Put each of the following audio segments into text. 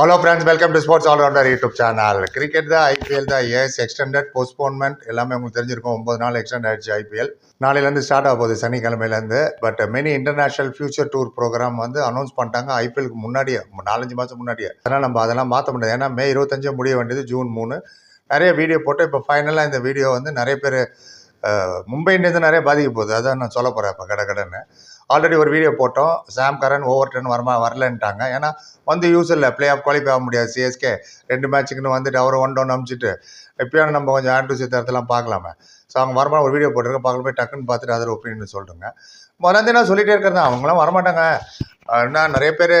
Hello friends welcome to sports allrounder YouTube channel cricket தான் IPL தான் S extended postponement எல்லாமே உங்களுக்கு தெரிஞ்சிருக்கும். ஒம்பது நாள் எக்ஸ்டெண்ட் ஆயிடுச்சு ஐபிஎல் நாளையிலேருந்து ஸ்டார்ட் ஆக போகுது சனிக்கிழமையிலேருந்து. But many international future tour program வந்து அனௌன்ஸ் பண்ணிட்டாங்க. ஐபிஎலுக்கு முன்னாடியே நாலஞ்சு மாதம் முன்னாடியே. அதனால் நம்ம அதெல்லாம் மாற்ற முடியாது. ஏன்னா மே இருபத்தஞ்சு முடிய வேண்டியது ஜூன் மூணு. நிறைய வீடியோ போட்டு இப்போ ஃபைனலாக இந்த வீடியோ வந்து நிறைய பேர் மும்பை இந்தியன்ஸ் நிறைய பாதிக்க போகுது. அதான் நான் சொல்ல போகிறேன் இப்போ கடை கடைன்னு. ஆல்ரெடி ஒரு வீடியோ போட்டோம். சாம் கரன் ஓவர் டென் வரமா வரலன்ட்டாங்க. ஏன்னா வந்து யூஸ் இல்லை. பிளே ஆஃப் குவாலிஃபை ஆக முடியாது. சிஎஸ்கே ரெண்டு மேட்ச்சுக்குன்னு வந்துட்டு அவரை ஒன் டவுன் அமிச்சிட்டு எப்பயும் நம்ம கொஞ்சம் ஆண்ட்ரு சித்தரத்தெல்லாம் பார்க்கலாமே. ஸோ அவங்க வரமா ஒரு வீடியோ போட்டிருக்கேன் பார்க்கல போய் டக்குன்னு பார்த்துட்டு அதில் ஒப்பீனியன் சொல்லிட்டுங்க மறந்து சொல்லிகிட்டே சொல்லிட்டே அவங்களாம் வரமாட்டாங்க. என்ன நிறைய பேர்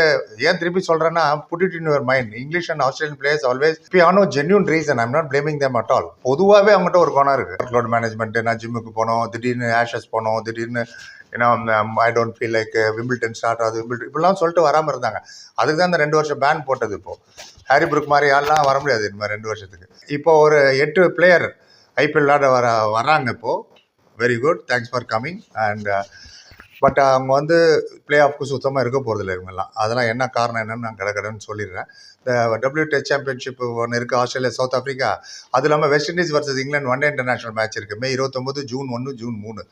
ஏன் திருப்பி சொல்கிறேன்னா put it in your mind English and Australian players always be ஆனோ genuine reason I'm not blaming them at all பொதுவாகவே அவங்ககிட்ட ஒரு குணம் இருக்குது ஒர்க் லோட் மேனேஜ்மெண்ட்டு நான் ஜிம்முக்கு போனோம் திடீர்னு ஆஷஸ் போனோம் திடீர்னு ஏன்னா I don't feel like Wimbledon start ஆகுது விம்பிள் இப்படிலாம் சொல்லிட்டு வராமல் இருந்தாங்க. அதுக்கு தான் இந்த ரெண்டு வருஷம் பேன் போட்டது இப்போது ஹாரி புருக் மாதிரி ஆள்லாம் வர முடியாது இந்த மாதிரி ரெண்டு வருஷத்துக்கு. இப்போ ஒரு எட்டு பிளேயர் ஐபிஎல் விளாட வர வராங்க இப்போது very good thanks for coming and but அவங்க வந்து பிளே ஆஃப்க்கு சுத்தமாக இருக்க போகிறதில்ல இவங்கெல்லாம். அதெல்லாம் என்ன காரணம் என்னன்னு நான் கடை கடைன்னு சொல்லிடுறேன். இந்த டபிள்யூடி சாம்பியன்ஷிப் ஒன்று இருக்குது ஆஸ்திரேலியா சவுத் ஆஃப்ரிக்கா அது இல்லாமல் West Indies versus England one day international match இருக்குது மே இருபத்தொம்போது ஜூன் ஒன்று ஜூன் மூணு.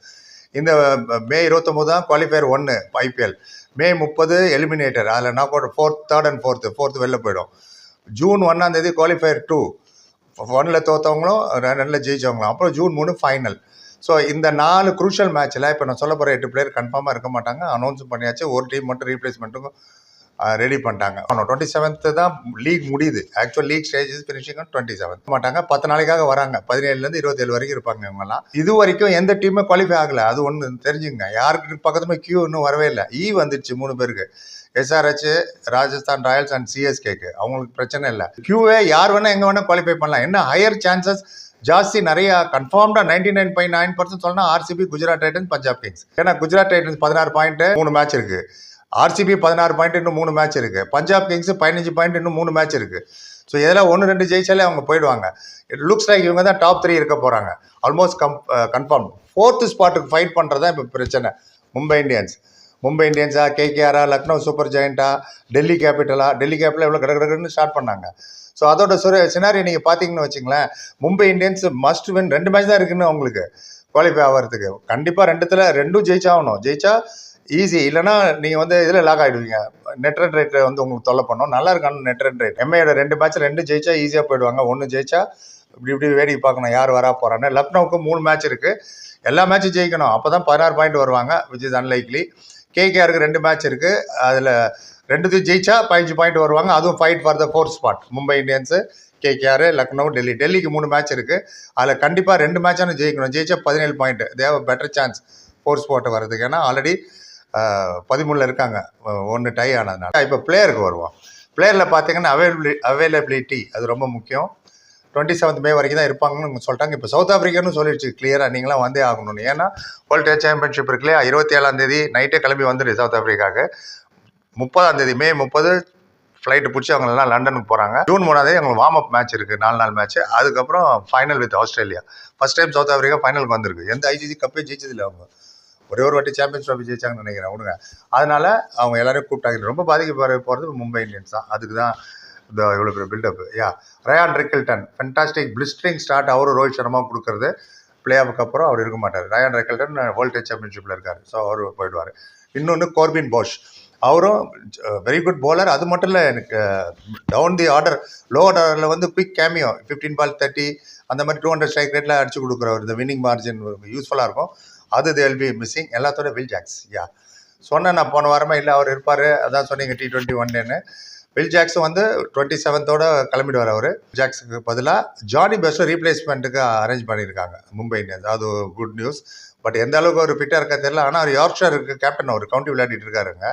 இந்த மே இருபத்தொம்போது தான் குவாலிஃபயர் ஒன்று ஐபிஎல் மே முப்பது எலிமினேட்டர் அதில் knock out fourth third and fourth fourth வெளில போயிடும். ஜூன் ஒன்றாந்தேதி குவாலிஃபயர் டூ ஒன்னில் தோற்றவங்களும் ரெண்டில் ஜெயிச்சவங்களும். அப்புறம் ஜூன் மூணு ஃபைனல் ஸோ இந்த நாலு குரூஷியல் மேட்ச்சில் இப்போ நான் சொல்ல போகிற எட்டு பிளேயர் கன்ஃபார்மாக இருக்க மாட்டாங்க. அனௌன்ஸ் பண்ணியாச்சு. ஒரு டீம் மட்டும் ரீப்ளேஸ்மெண்ட்டுக்கும் ரெடி பண்ணிட்டாங்க. ஆனால் டுவெண்ட்டி செவன்த்து தான் லீக் முடியுது. Actual league stage finishing twenty seventh மாட்டாங்க. பத்து நாளைக்காக வராங்க. பதினேழுலேருந்து இருபத்தேழு வரைக்கும் இருப்பாங்க இவங்கெல்லாம். இது வரைக்கும் எந்த டீமே குவாலிஃபை ஆகலை. அது ஒன்று தெரிஞ்சுங்க யாருக்கு பக்கத்துமே கியூ இன்னும் வரவே இல்லை. ஈ e வந்துடுச்சு மூணு பேருக்கு. எஸ்ஆர்ஹெச் ராஜஸ்தான் ராயல்ஸ் அண்ட் சிஎஸ்கேக்கு அவங்களுக்கு பிரச்சனை இல்லை. கியூவே யார் வேணால் எங்கே வேணால் குவாலிஃபை பண்ணலாம். என்ன ஹையர் சான்சஸ் ஜாஸ்தி நிறைய கன்ஃபார்ம்டா ninety nine point nine percent சொன்னா RCB Gujarat Titans Punjab Kings ஏன்னா குஜராத் டைட்டன்ஸ் பதினாறு பாயிண்ட் மூணு மேட்ச் இருக்கு. ஆர்சிபி பதினாறு பாயிண்ட் இன்னும் மூணு மேட்ச் இருக்குது பஞ்சாப் கிங்ஸ் பதினஞ்சு பாயிண்ட் இன்னும் மூணு மேட்ச் இருக்குது ஸோ இதெல்லாம் ஒன்று ரெண்டு ஜெயிச்சாலே அவங்க போயிடுவாங்க. இட் லுக்ஸ் லைக் இவங்க தான் டாப் த்ரீ இருக்க போகிறாங்க ஆல்மோஸ்ட் கம் கன்ஃபார்ம் ஃபோர்த்து ஸ்பாட்டுக்கு ஃபைட் பண்ணுறது தான் இப்போ பிரச்சனை. மும்பை இந்தியன்ஸ். மும்பை இந்தியன்ஸா கேகேஆரா லக்னோ சூப்பர் ஜெயண்டா டெல்லி கேபிட்டலா டெல்லி கேபிட்டல் எவ்வளோ கடற்கடன்னு ஸ்டார்ட் பண்ணாங்க. ஸோ அதோட சுர சினாரி நீங்கள் பார்த்தீங்கன்னு வச்சுங்களேன் மும்பை இந்தியன்ஸ் மஸ்ட் வின் ரெண்டு மேட்ச் தான் இருக்குன்னு அவங்களுக்கு குவாலிஃபை ஆகிறதுக்கு கண்டிப்பாக ரெண்டுத்தில் ரெண்டும் ஜெயிச்சாகணும். ஜெயிச்சா ஈஸி இல்லைனா நீங்கள் வந்து இதில் லாக் ஆகிடுவீங்க நெட் ரன் ரேட் வந்து உங்களுக்கு தொல்லை பண்ணோம். நல்லா இருக்கான நெட் ரன் ரேட் எம்ஐயோட ரெண்டு மேட்ச் ரெண்டு ஜெயிச்சா ஈஸியாக போயிடுவாங்க. ஒன்று ஜெயிச்சா இப்படி இப்படி வேடிக்கை பார்க்கணும். யார் வரா போகிறான்னு லக்னோவுக்கு மூணு மேட்ச் இருக்குது எல்லா மேட்சும் ஜெயிக்கணும். அப்போ தான் பதினாறு பாயிண்ட் வருவாங்க விச் இஸ் அன்லைக்லி கேகேஆருக்கு ரெண்டு மேட்ச் இருக்குது அதில் ரெண்டுத்தையும் ஜெயிச்சா பதினஞ்சு பாயிண்ட் வருவாங்க. அதுவும் fight for the fourth spot Mumbai Indians KKR Lucknow Delhi. டெல்லிக்கு மூணு மேட்ச் இருக்குது அதில் கண்டிப்பாக ரெண்டு மேட்சானு ஜெயிக்கணும். ஜெயிச்சா பதினேழு பாயிண்ட் தேவ பெட்டர் சான்ஸ் ஃபோர்த் ஸ்பாட் வர்றதுக்கு. ஏன்னா ஆல்ரெடி பதிமூணில் இருக்காங்க. ஒன்று டை ஆனதுனால. இப்போ பிளேயருக்கு வருவோம். பிளேயரில் பார்த்தீங்கன்னா அவைலபிலி அவைலபிலிட்டி அது ரொம்ப முக்கியம். டுவெண்ட்டி செவன்த் மே வரைக்கும் தான் இருப்பாங்கன்னு சொல்லிட்டாங்க. இப்போ சவுத் ஆஃப்ரிக்கான்னு சொல்லிடுச்சு. கிளியராக நீங்களாம் வந்தே ஆகணும்னு. ஏன்னா வேர்ல்டு டெஸ்ட் சாம்பியன்ஷிப் இருக்கு இல்லையா? இருபத்தி ஏழாம் தேதி நைட்டே கிளம்பி வந்துடு சவுத் ஆஃப்ரிக்காவுக்கு முப்பதாம் தேதி மே முப்பது ஃப்ளைட்டு பிடிச்சி அவங்களெல்லாம் லண்டனுக்கு போகிறாங்க ஜூன் மூணாம் தேதி அவங்களுக்கு வார்ம் அப் மேட்ச் இருக்குது நாலு நாள் மேட்ச் அதுக்கப்புறம் final with Australia first time South Africa ஃபைனலுக்கு வந்திருக்கு. எந்த ஐசிசி கப்பே ஜெயிச்சதில்லை அவங்க. ஒரே ஒரு வாட்டி சாம்பியன்ஸ் ட்ராஃபி ஜெயிச்சாங்கன்னு நினைக்கிறேன். விடுங்க. அதனால் அவங்க எல்லோரும் கூப்பிட்டாங்க ரொம்ப பாதிக்க போகிறது மும்பை இந்தியன்ஸ் தான். அதுக்கு தான் இந்த இவ்வளோ பெரிய buildup yeah Ryan Rickelton fantastic blistering start அவரும் ரோஹித் சர்மா கொடுக்குறது. பிளே ஆஃபுக்கு அப்புறம் அவர் இருக்க மாட்டார். ரயான் ரெக்கில்டன் வேர்ல்டு டெஸ்ட் சாம்பியன்ஷிப்பில் இருக்கார். ஸோ அவர் போயிடுவார். இன்னொன்று கோர்பின் போஷ் அவரும் வெரி குட் போலர் அது மட்டும் இல்லை எனக்கு டவுன் தி ஆர்டர் லோ ஆர்டரில் வந்து quick cameo fifteen ball thirty அந்த மாதிரி டூ ஹண்ட்ரட் ஸ்ட்ரைக் ரேட்டில் அடிச்சு கொடுக்குறவர். இந்த வின்னிங் மார்ஜின் யூஸ்ஃபுல்லாக இருக்கும். அது தேல் பி மிஸ்ஸிங் எல்லாத்தோட வில் ஜாக்ஸ் யா சொன்னேன் நான் போன வாரமே இல்லை அவர் இருப்பார் அதான் சொன்னீங்க டி டுவெண்ட்டி ஒன்லேன்னு வில் ஜாக்ஸும் வந்து டுவெண்ட்டி செவன்த்தோட கிளம்பிடுவார் அவர். ஜாக்ஸுக்கு பதிலாக ஜானி பெஸ்ட்டோ ரீப்ளேஸ்மெண்ட்டுக்கு அரேஞ்ச் பண்ணியிருக்காங்க மும்பை இந்தியன்ஸ் அது குட் நியூஸ் பட் எந்த அளவுக்கு அவர் ஃபிட்டாக இருக்க தெரியல ஆனால் அவர் யார்க்ஷருக்கு கேப்டன் அவர் கவுண்டி விளையாடிட்டு இருக்காருங்க.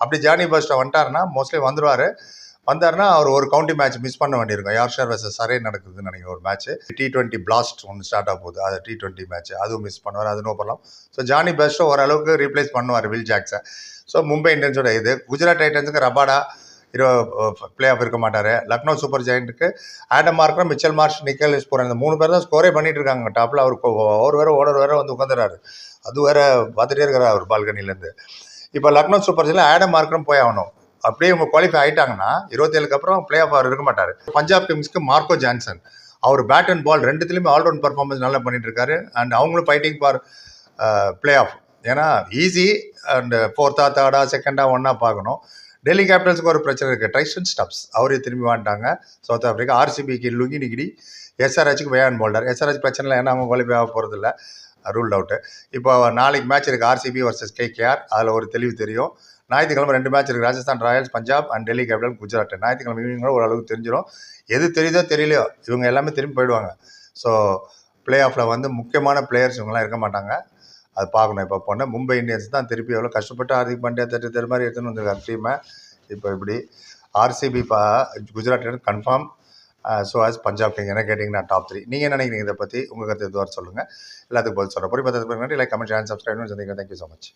அப்படி ஜானி பெஸ்ட்டை வந்துட்டாருன்னா மோஸ்ட்லி வந்துடுவார் வந்தாருன்னா அவர் ஒரு கவுண்டி மேட்ச் மிஸ் பண்ண வேண்டியிருக்கும். யார்ஷர் வர்சஸ் சரே நடக்குதுன்னு நினைக்கிற ஒரு மேட்ச் டி டுவெண்ட்டி பிளாஸ்ட் ஒன்று ஸ்டார்ட் ஆக போகுது. அது டி டுவெண்ட்டி மேட்ச் அதுவும் மிஸ் பண்ணுவார். அது நோ பண்ணலாம் ஸோ ஜானி பெஸ்ட்டோ ஓரளவுக்கு ரீப்ளேஸ் பண்ணுவார் வில் ஜாக்ஸை ஸோ மும்பை இந்தியன்ஸோட இது. குஜராத் டைட்டன்ஸுக்கு ரபாடா இரு பிளே ஆஃப் இருக்க மாட்டார். லக்னோ சூப்பர் ஜெயிண்ட்டுக்கு ஆடம் மார்க்கரும் மிச்சல் மார்ஷ் நிக்கல் போகிற இந்த மூணு பேர் தான் ஸ்கோரே பண்ணிட்டு இருக்காங்க. டாப்பில் அவர் ஓவர் வேற ஓடர் வேற வந்து உட்காந்துறாரு அது வேற பார்த்துட்டே இருக்கிறார் அவர் பால்கனிலேருந்து இப்போ லக்னோ சூப்பர் ஜெயில் ஆடம் மார்க்கரும் போய் ஆகணும். அப்படியே இவங்க குவாலிஃபை ஆகிட்டாங்கன்னா இருபத்தேழுக்கு அப்புறம் பிளே ஆஃப் அவர் இருக்க மாட்டார். பஞ்சாப் கிங்ஸ்க்கு மார்க்கோ ஜான்சன். அவர் பேட் அண்ட் பால் ரெண்டுத்துலேயுமே ஆல்ரவுண்ட் பர்ஃபார்மன்ஸ் நல்லா பண்ணிட்டு இருக்காரு. அண்ட் அவங்களும் ஃபைட்டிங் ஃபார் பிளே ஆஃப் ஏன்னா ஈஸி அண்ட் ஃபோர்த்தா தேர்டா செகண்டா ஒன்னா பார்க்கணும். டெல்லி கேபிட்டல்ஸ்க்கு ஒரு பிரச்சனை இருக்குது ட்ரைஸ்டன் ஸ்டப்ஸ் அவரே திரும்பி வந்துட்டாங்க சவுத் ஆஃப்ரிக்கா ஆர்சிபிக்கு லுங்கி நிகிடி எஸ்ஆர்ஹெச்சுக்கு வேன் போல்டர் எஸ்ஆர்ஹெச் பிரச்சனை இல்லை. ஏன்னா அவங்க குவாலிஃபை ஆக போகிறதில்ல ரூல் அவுட்டு இப்போ நாளைக்கு மேட்ச் இருக்குது ஆர்சிபி வர்சஸ் கேகேஆர் அதில் ஒரு தெளிவு தெரியும். ஞாயிற்றுக்கிழமை ரெண்டு மேட்ச் இருக்குது Rajasthan Royals Punjab and Delhi capital Gujarat ஞாயிற்றுக்கிழமை ஈவினிங் ஓரளவுக்கு தெரிஞ்சிடும் எது தெரியுதோ தெரியலையோ இவங்க எல்லாமே திரும்பி போயிடுவாங்க. ஸோ பிளே ஆஃபில் வந்து முக்கியமான பிளேயர்ஸ் இவங்கெல்லாம் இருக்க மாட்டாங்க. அது பார்க்கணும். இப்போ போனால் மும்பை இந்தியன்ஸ் தான் திருப்பி எவ்வளோ கஷ்டப்பட்டு ஹார்திக் பாண்டியா தட்டு தெரு மாதிரி எடுத்துன்னு வந்திருக்காங்க டீமை இப்போ இப்படி ஆர்சிபி பா Gujarat confirm so as Punjab king என்ன கேட்டிங்கன்னா டாப் த்ரீ நீங்கள் என்ன நினைக்கிறீங்க இதை பற்றி உங்கள் கருத்து எதுவாக சொல்லுங்கள் எல்லாத்துக்கும் பதில் சொல்கிறேன் பொறி பத்திரத்துக்கு லைக் கமெண்ட் சேனல் சப்ஸ்கிரைப் சந்திக்கிறேன். Thank you so much